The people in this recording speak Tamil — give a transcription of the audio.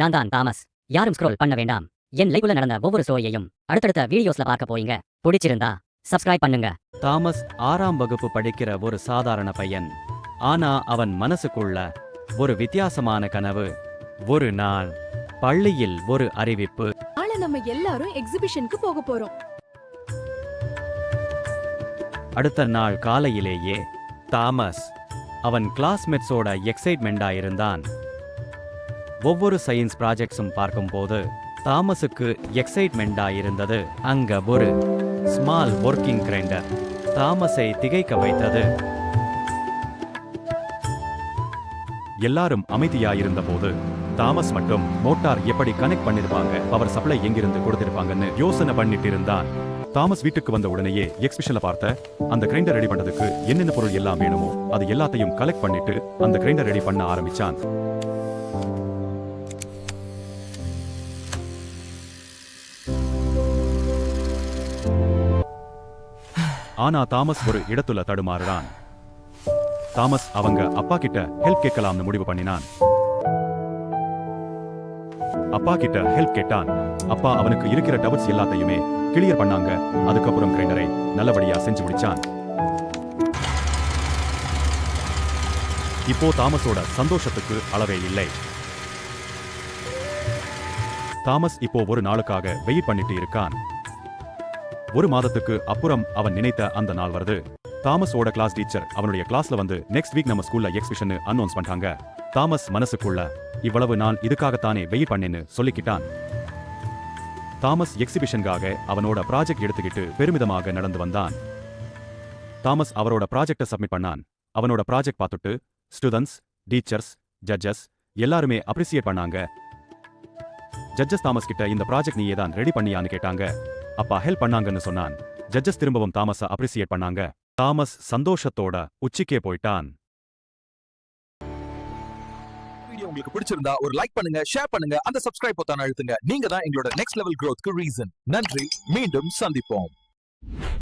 நான் தான் தாமஸ். யாரும் ஸ்க்ரோல் பண்ண வேண்டாம். என் லைஃப்ல நடந்த ஒவ்வொரு ஸ்டோரியையும் அடுத்தடுத்த வீடியோஸ்ல பார்க்க போறீங்க. பிடிச்சிருந்தா சப்ஸ்கிரைப் பண்ணுங்க. தாமஸ் ஆறாம் வகுப்பு படிக்கிற ஒரு சாதாரண பையன். ஆனா அவன் மனசுக்குள்ள ஒரு வித்தியாசமான கனவு. ஒரு நாள் பள்ளியில் ஒரு அறிவிப்பு. ஆனா நம்ம எல்லாரும் எக்ஸிபிஷனுக்கு போக போறோம். அடுத்த நாள் காலையிலேயே தாமஸ் அவன் கிளாஸ்மேட்ஸோட எக்ஸைட்மெண்டா இருந்தான். ஒவ்வொரு சயின்ஸ் ப்ராஜெக்ட்ஸும் பார்க்கும்போது தாமஸுக்கு எக்ஸைட்மெண்டா இருந்தது. அங்க ஒரு ஸ்மால் ஒர்க்கிங் கிரைண்டர் தாமஸை திகைக்க வைத்தது. எல்லாரும் அமைதியாயிருந்தபோது தாமஸ் மட்டும் மோட்டார் எப்படி கனெக்ட் பண்ணிருப்பாங்க பவர் சப்ளை எங்கிருந்து கொடுத்திருப்பாங்கன்னு யோசனை பண்ணிட்டு இருந்தான் தாமஸ் வீட்டுக்கு வந்த உடனேயே எக்ஸ்பிஷனை பார்த்த அந்த கிரைண்டர் ரெடி பண்ணதுக்கு என்னென்ன பொருள் எல்லாம் வேணுமோ அது எல்லாத்தையும் கலெக்ட் பண்ணிட்டு அந்த கிரைண்டர் ரெடி பண்ண ஆரம்பிச்சான். ஆனா தாமஸ் ஒரு இடத்துல தடுமாறுறான். தாமஸ் அவங்க அப்பா கிட்ட ஹெல்ப் கேட்கலாம்னு முடிவு பண்ணினான். அப்பா கிட்ட ஹெல்ப் கேட்டான். அப்பா அவனுக்கு இருக்கிற டவுட்ஸ் எல்லாத்தையுமே கிளியர் பண்ணாங்க. அதுக்கப்புறம் கிரைண்டரை நல்லபடியா செஞ்சு முடிச்சான். இப்போ தாமஸோட சந்தோஷத்துக்கு அளவே இல்லை. தாமஸ் இப்போ ஒரு நாளுக்காக வெயிட் பண்ணிட்டு இருக்கான். ஒரு மாதத்துக்கு அப்புறம் அவன் நினைத்த அந்த நாள் வருது. தாமஸோட கிளாஸ் டீச்சர் அவனுடைய கிளாஸ்ல வந்து நெக்ஸ்ட் வீக் நம்ம ஸ்கூல்ல எக்ஸிபிஷன் அனௌன்ஸ் பண்ணாங்க தாமஸ் மனசுக்குள்ள இவ்வளவு நான் இதுக்காகத்தானே வெயிட் பண்ணேன்னு சொல்லிக்கிட்டான். தாமஸ் எக்ஸிபிஷனுக்காக அவனோட ப்ராஜெக்ட் எடுத்துக்கிட்டு பெருமிதமாக நடந்து வந்தான். தாமஸ் அவரோட ப்ராஜெக்டை சப்மிட் பண்ணான். அவனோட ப்ராஜெக்ட் பார்த்துட்டு ஸ்டூடெண்ட்ஸ் டீச்சர்ஸ் ஜட்ஜஸ் எல்லாருமே அப்ரிசியேட் பண்ணாங்க. ஜட்ஜஸ் தாமஸ் கிட்ட இந்த ப்ராஜெக்ட் நீ தான் ரெடி பண்ணியான்னு கேட்டாங்க. அப்பா ஹெல்ப் பண்ணாங்கன்னு சொன்னான். ஜட்ஜஸ் திரும்பவும் தாமஸ அப்ரிசியேட் பண்ணாங்க. தாமஸ் சந்தோஷத்தோட உச்சிக்கே போயிட்டான். வீடியோ உங்களுக்கு பிடிச்சிருந்தா ஒரு லைக் பண்ணுங்க ஷேர் பண்ணுங்க அந்த சப்ஸ்கிரைப் பொத்தான அழுத்துங்க. நீங்க தான் எங்களோட நெக்ஸ்ட் லெவல் க்ரோத்க்கு ரீசன் நன்றி மீண்டும் சந்திப்போம்.